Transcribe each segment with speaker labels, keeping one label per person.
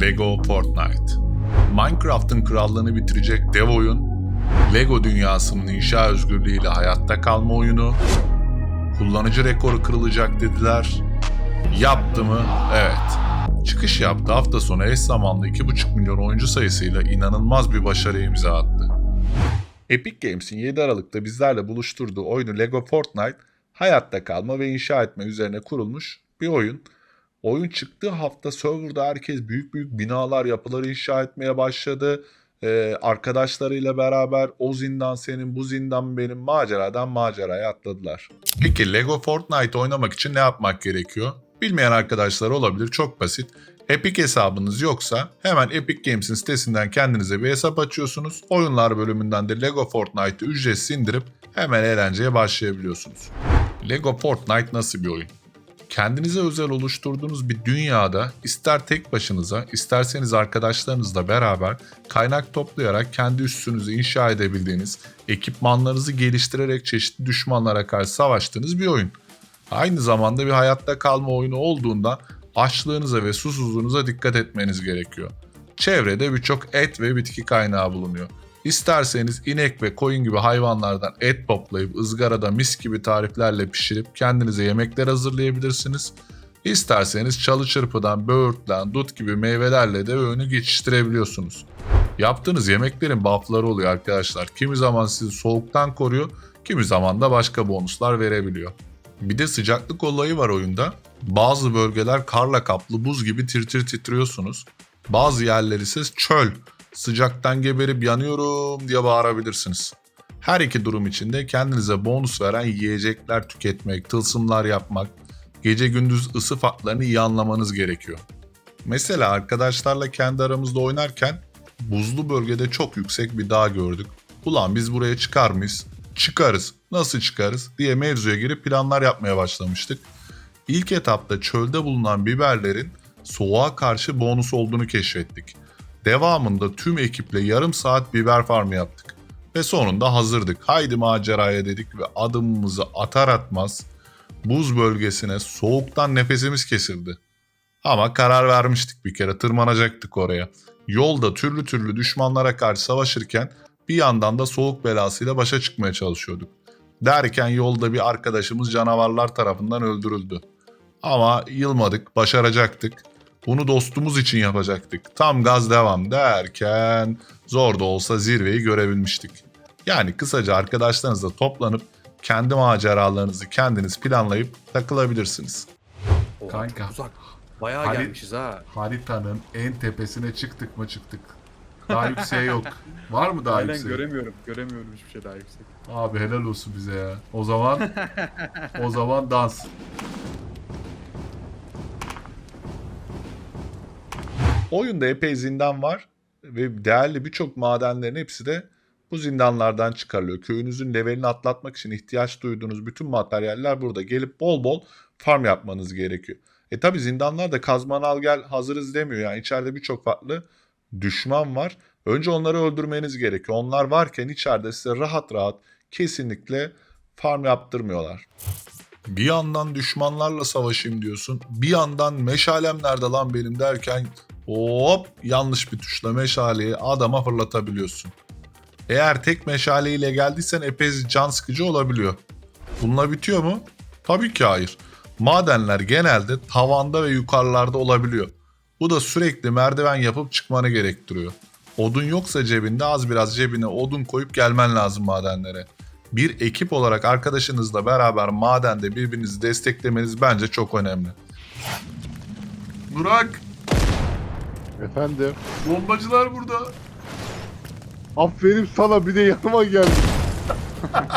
Speaker 1: Lego Fortnite. Minecraft'ın krallığını bitirecek dev oyun, Lego dünyasının inşa özgürlüğüyle hayatta kalma oyunu, kullanıcı rekoru kırılacak dediler. Yaptı mı? Evet. Çıkış yaptı hafta sonu eş zamanlı 2,5 milyon oyuncu sayısıyla inanılmaz bir başarı imza attı. Epic Games'in 7 Aralık'ta bizlerle buluşturduğu oyunu Lego Fortnite, hayatta kalma ve inşa etme üzerine kurulmuş bir oyun. Oyun çıktığı hafta serverda herkes büyük büyük binalar, yapıları inşa etmeye başladı. Ee, arkadaşlarıyla beraber o zindan senin, bu zindan benim maceradan maceraya atladılar. Peki Lego Fortnite oynamak için ne yapmak gerekiyor? Bilmeyen arkadaşlar olabilir çok basit. Epic hesabınız yoksa hemen Epic Games'in sitesinden kendinize bir hesap açıyorsunuz. Oyunlar bölümünden de Lego Fortnite'ı ücretsiz indirip hemen eğlenceye başlayabiliyorsunuz. Lego Fortnite nasıl bir oyun? Kendinize özel oluşturduğunuz bir dünyada ister tek başınıza isterseniz arkadaşlarınızla beraber kaynak toplayarak kendi üssünüzü inşa edebildiğiniz, ekipmanlarınızı geliştirerek çeşitli düşmanlara karşı savaştığınız bir oyun. Aynı zamanda bir hayatta kalma oyunu olduğunda açlığınıza ve susuzluğunuza dikkat etmeniz gerekiyor. Çevrede birçok et ve bitki kaynağı bulunuyor. İsterseniz inek ve koyun gibi hayvanlardan et toplayıp ızgarada mis gibi tariflerle pişirip kendinize yemekler hazırlayabilirsiniz. İsterseniz çalı çırpıdan, böğürtlen, dut gibi meyvelerle de öğünü geçiştirebiliyorsunuz. Yaptığınız yemeklerin buffları oluyor arkadaşlar. Kimi zaman sizi soğuktan koruyor, kimi zaman da başka bonuslar verebiliyor. Bir de sıcaklık olayı var oyunda. Bazı bölgeler karla kaplı buz gibi tir tir titriyorsunuz. Bazı yerler ise çöl. Sıcaktan geberip yanıyorum diye bağırabilirsiniz. Her iki durum içinde kendinize bonus veren yiyecekler tüketmek, tılsımlar yapmak, gece gündüz ısı farklarını iyi anlamanız gerekiyor. Mesela arkadaşlarla kendi aramızda oynarken buzlu bölgede çok yüksek bir dağ gördük. Ulan biz buraya çıkar mıyız? Çıkarız. Nasıl çıkarız? diye mevzuya girip planlar yapmaya başlamıştık. İlk etapta çölde bulunan biberlerin soğuğa karşı bonus olduğunu keşfettik. Devamında tüm ekiple yarım saat biber farmı yaptık. Ve sonunda hazırdık. Haydi maceraya dedik ve adımımızı atar atmaz buz bölgesine soğuktan nefesimiz kesildi. Ama karar vermiştik bir kere tırmanacaktık oraya. Yolda türlü türlü düşmanlara karşı savaşırken bir yandan da soğuk belasıyla başa çıkmaya çalışıyorduk. Derken yolda bir arkadaşımız canavarlar tarafından öldürüldü. Ama yılmadık, başaracaktık. Bunu dostumuz için yapacaktık. Tam gaz devam derken zor da olsa zirveyi görebilmiştik. Yani kısaca arkadaşlarınızla toplanıp kendi maceralarınızı kendiniz planlayıp takılabilirsiniz.
Speaker 2: Oha,
Speaker 3: Kanka.
Speaker 2: çok Uzak. Bayağı
Speaker 3: Hani-
Speaker 2: gelmişiz ha.
Speaker 3: Haritanın en tepesine çıktık mı çıktık. Daha yükseğe yok. Var mı daha
Speaker 2: Aynen
Speaker 3: yüksek?
Speaker 2: göremiyorum. Göremiyorum hiçbir şey daha yüksek.
Speaker 3: Abi helal olsun bize ya. O zaman o zaman dans.
Speaker 1: Oyunda epey zindan var ve değerli birçok madenlerin hepsi de bu zindanlardan çıkarılıyor. Köyünüzün levelini atlatmak için ihtiyaç duyduğunuz bütün materyaller burada. Gelip bol bol farm yapmanız gerekiyor. E tabi zindanlar da kazman al gel hazırız demiyor. Yani içeride birçok farklı düşman var. Önce onları öldürmeniz gerekiyor. Onlar varken içeride size rahat rahat kesinlikle farm yaptırmıyorlar. Bir yandan düşmanlarla savaşayım diyorsun. Bir yandan meşalem nerede lan benim derken hop yanlış bir tuşla meşaleyi adama fırlatabiliyorsun. Eğer tek meşaleyle geldiysen epey can sıkıcı olabiliyor. Bununla bitiyor mu? Tabii ki hayır. Madenler genelde tavanda ve yukarılarda olabiliyor. Bu da sürekli merdiven yapıp çıkmanı gerektiriyor. Odun yoksa cebinde az biraz cebine odun koyup gelmen lazım madenlere. Bir ekip olarak arkadaşınızla beraber madende birbirinizi desteklemeniz bence çok önemli. Burak,
Speaker 4: Efendim.
Speaker 3: bombacılar burada.
Speaker 4: Aferin sana bir de yanıma geldin.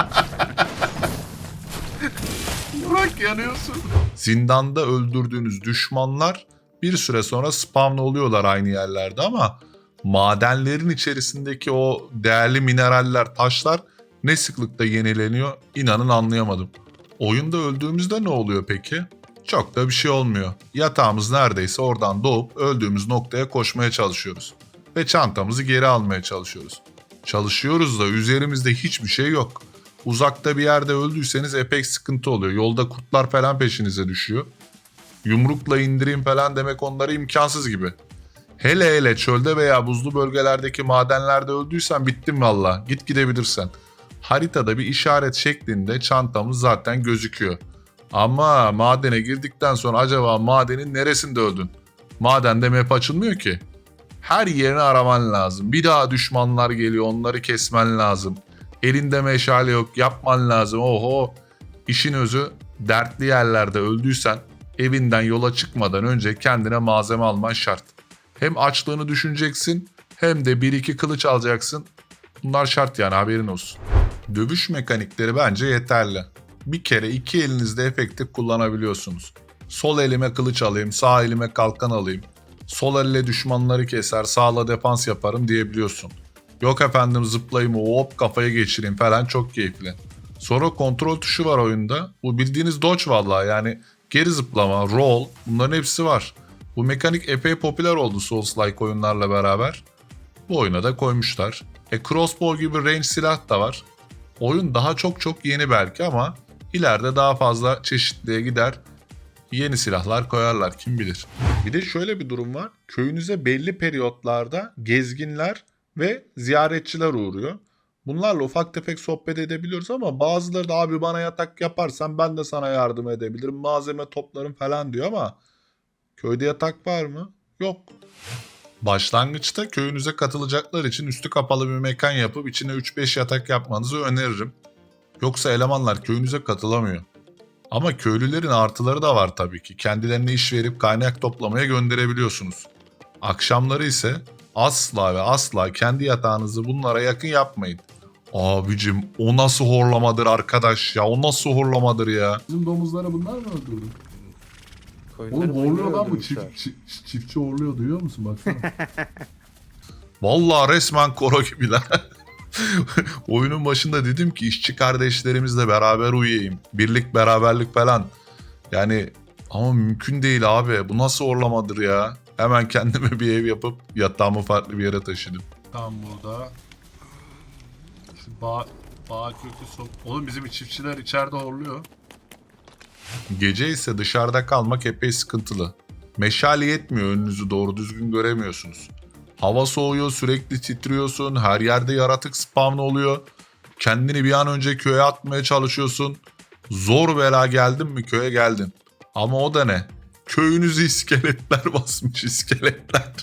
Speaker 3: Burak yanıyorsun.
Speaker 1: Zindanda öldürdüğünüz düşmanlar bir süre sonra spawn oluyorlar aynı yerlerde ama madenlerin içerisindeki o değerli mineraller, taşlar ne sıklıkta yenileniyor inanın anlayamadım. Oyunda öldüğümüzde ne oluyor peki? Çok da bir şey olmuyor. Yatağımız neredeyse oradan doğup öldüğümüz noktaya koşmaya çalışıyoruz. Ve çantamızı geri almaya çalışıyoruz. Çalışıyoruz da üzerimizde hiçbir şey yok. Uzakta bir yerde öldüyseniz epey sıkıntı oluyor. Yolda kurtlar falan peşinize düşüyor. Yumrukla indireyim falan demek onlara imkansız gibi. Hele hele çölde veya buzlu bölgelerdeki madenlerde öldüysen bittin valla. Git gidebilirsen. Haritada bir işaret şeklinde çantamız zaten gözüküyor. Ama madene girdikten sonra acaba madenin neresinde öldün? Madende map açılmıyor ki. Her yerini araman lazım. Bir daha düşmanlar geliyor onları kesmen lazım. Elinde meşale yok yapman lazım. Oho. İşin özü dertli yerlerde öldüysen evinden yola çıkmadan önce kendine malzeme alman şart. Hem açlığını düşüneceksin hem de bir iki kılıç alacaksın. Bunlar şart yani haberin olsun. Dövüş mekanikleri bence yeterli. Bir kere iki elinizde efektif kullanabiliyorsunuz. Sol elime kılıç alayım, sağ elime kalkan alayım. Sol elle düşmanları keser, sağla defans yaparım diyebiliyorsun. Yok efendim zıplayayım, hop kafaya geçireyim falan çok keyifli. Sonra kontrol tuşu var oyunda. Bu bildiğiniz dodge vallahi yani geri zıplama, roll bunların hepsi var. Bu mekanik epey popüler oldu Souls-like oyunlarla beraber. Bu oyuna da koymuşlar. E crossbow gibi range silah da var. Oyun daha çok çok yeni belki ama ileride daha fazla çeşitliğe gider. Yeni silahlar koyarlar kim bilir. Bir de şöyle bir durum var. Köyünüze belli periyotlarda gezginler ve ziyaretçiler uğruyor. Bunlarla ufak tefek sohbet edebiliyoruz ama bazıları da abi bana yatak yaparsan ben de sana yardım edebilirim. Malzeme toplarım falan diyor ama köyde yatak var mı? Yok. Başlangıçta köyünüze katılacaklar için üstü kapalı bir mekan yapıp içine 3-5 yatak yapmanızı öneririm. Yoksa elemanlar köyünüze katılamıyor. Ama köylülerin artıları da var tabii ki. Kendilerine iş verip kaynak toplamaya gönderebiliyorsunuz. Akşamları ise asla ve asla kendi yatağınızı bunlara yakın yapmayın. Abicim o nasıl horlamadır arkadaş ya o nasıl horlamadır ya.
Speaker 3: Bizim domuzları bunlar mı öldürdü? Oğlum horluyor lan bu çift- çiftçi horluyor duyuyor musun baksana.
Speaker 1: Vallahi resmen koro gibiler. Oyunun başında dedim ki işçi kardeşlerimizle beraber uyuyayım. Birlik beraberlik falan. Yani ama mümkün değil abi. Bu nasıl orlamadır ya? Hemen kendime bir ev yapıp yatağımı farklı bir yere taşıdım.
Speaker 3: Tam burada. İşte bağ, bağ kökü sok. Oğlum bizim çiftçiler içeride horluyor.
Speaker 1: Gece ise dışarıda kalmak epey sıkıntılı. Meşale yetmiyor önünüzü doğru düzgün göremiyorsunuz. Hava soğuyor sürekli titriyorsun her yerde yaratık spawn oluyor. Kendini bir an önce köye atmaya çalışıyorsun. Zor bela geldin mi köye geldin. Ama o da ne? Köyünüzü iskeletler basmış iskeletler.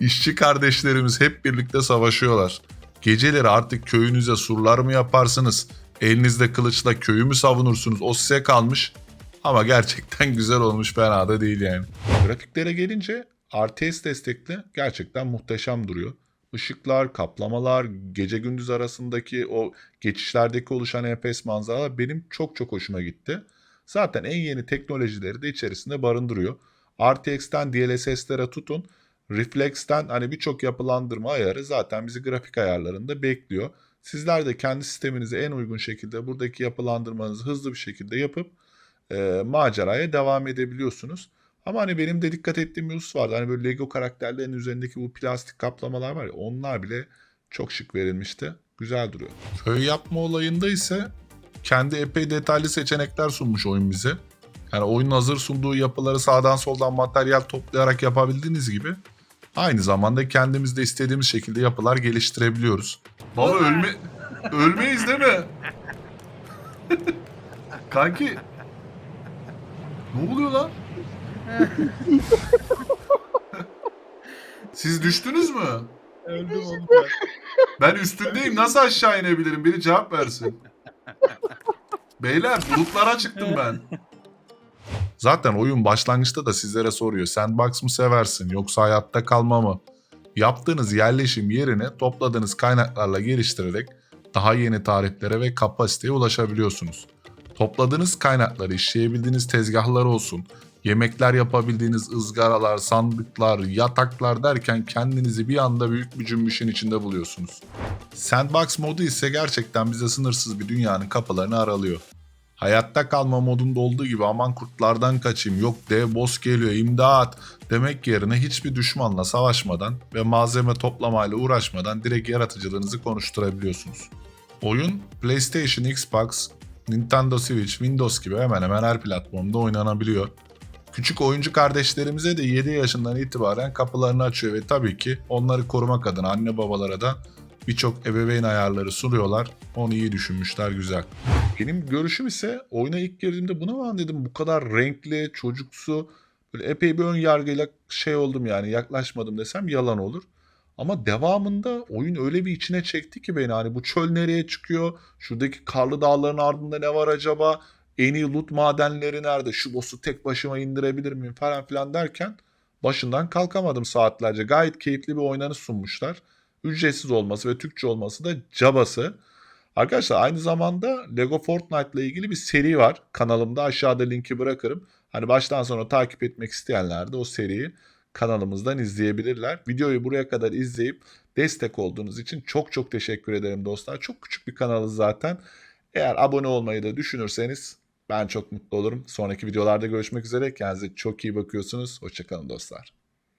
Speaker 1: İşçi kardeşlerimiz hep birlikte savaşıyorlar. Geceleri artık köyünüze surlar mı yaparsınız? Elinizde kılıçla köyü mü savunursunuz? O size kalmış. Ama gerçekten güzel olmuş fena da değil yani. Grafiklere gelince RTS destekli gerçekten muhteşem duruyor. Işıklar, kaplamalar, gece gündüz arasındaki o geçişlerdeki oluşan FPS manzaralar benim çok çok hoşuma gitti. Zaten en yeni teknolojileri de içerisinde barındırıyor. RTX'ten DLSS'lere tutun, Reflex'ten hani birçok yapılandırma ayarı zaten bizi grafik ayarlarında bekliyor. Sizler de kendi sisteminize en uygun şekilde buradaki yapılandırmanızı hızlı bir şekilde yapıp e, maceraya devam edebiliyorsunuz. Ama hani benim de dikkat ettiğim bir husus vardı. Hani böyle Lego karakterlerin üzerindeki bu plastik kaplamalar var ya onlar bile çok şık verilmişti. Güzel duruyor. Köy yapma olayında ise kendi epey detaylı seçenekler sunmuş oyun bize. Yani oyunun hazır sunduğu yapıları sağdan soldan materyal toplayarak yapabildiğiniz gibi aynı zamanda kendimiz de istediğimiz şekilde yapılar geliştirebiliyoruz. Baba ölme ölmeyiz değil mi? Kanki ne oluyor lan? Siz düştünüz mü?
Speaker 2: Öldüm oğlum
Speaker 1: Ben üstündeyim. Nasıl aşağı inebilirim? Biri cevap versin. Beyler bulutlara çıktım ben. Zaten oyun başlangıçta da sizlere soruyor. Sandbox mı seversin yoksa hayatta kalma mı? Yaptığınız yerleşim yerini topladığınız kaynaklarla geliştirerek daha yeni tariflere ve kapasiteye ulaşabiliyorsunuz. Topladığınız kaynakları işleyebildiğiniz tezgahlar olsun, yemekler yapabildiğiniz ızgaralar, sandıklar, yataklar derken kendinizi bir anda büyük bir cümbüşün içinde buluyorsunuz. Sandbox modu ise gerçekten bize sınırsız bir dünyanın kapılarını aralıyor. Hayatta kalma modunda olduğu gibi aman kurtlardan kaçayım, yok dev boss geliyor, imdat demek yerine hiçbir düşmanla savaşmadan ve malzeme toplamayla uğraşmadan direkt yaratıcılığınızı konuşturabiliyorsunuz. Oyun PlayStation, Xbox, Nintendo Switch, Windows gibi hemen hemen her platformda oynanabiliyor. Küçük oyuncu kardeşlerimize de 7 yaşından itibaren kapılarını açıyor ve tabii ki onları korumak adına anne babalara da birçok ebeveyn ayarları sunuyorlar. Onu iyi düşünmüşler güzel. Benim görüşüm ise oyuna ilk girdiğimde buna mı dedim bu kadar renkli, çocuksu, böyle epey bir ön yargıyla şey oldum yani yaklaşmadım desem yalan olur. Ama devamında oyun öyle bir içine çekti ki beni hani bu çöl nereye çıkıyor? Şuradaki karlı dağların ardında ne var acaba? En iyi loot madenleri nerede? Şu boss'u tek başıma indirebilir miyim falan filan derken başından kalkamadım saatlerce. Gayet keyifli bir oynanış sunmuşlar. Ücretsiz olması ve Türkçe olması da cabası. Arkadaşlar aynı zamanda Lego Fortnite ile ilgili bir seri var. Kanalımda aşağıda linki bırakırım. Hani baştan sona takip etmek isteyenler de o seriyi kanalımızdan izleyebilirler. Videoyu buraya kadar izleyip destek olduğunuz için çok çok teşekkür ederim dostlar. Çok küçük bir kanalız zaten. Eğer abone olmayı da düşünürseniz ben çok mutlu olurum. Sonraki videolarda görüşmek üzere. Kendinize çok iyi bakıyorsunuz. Hoşçakalın dostlar.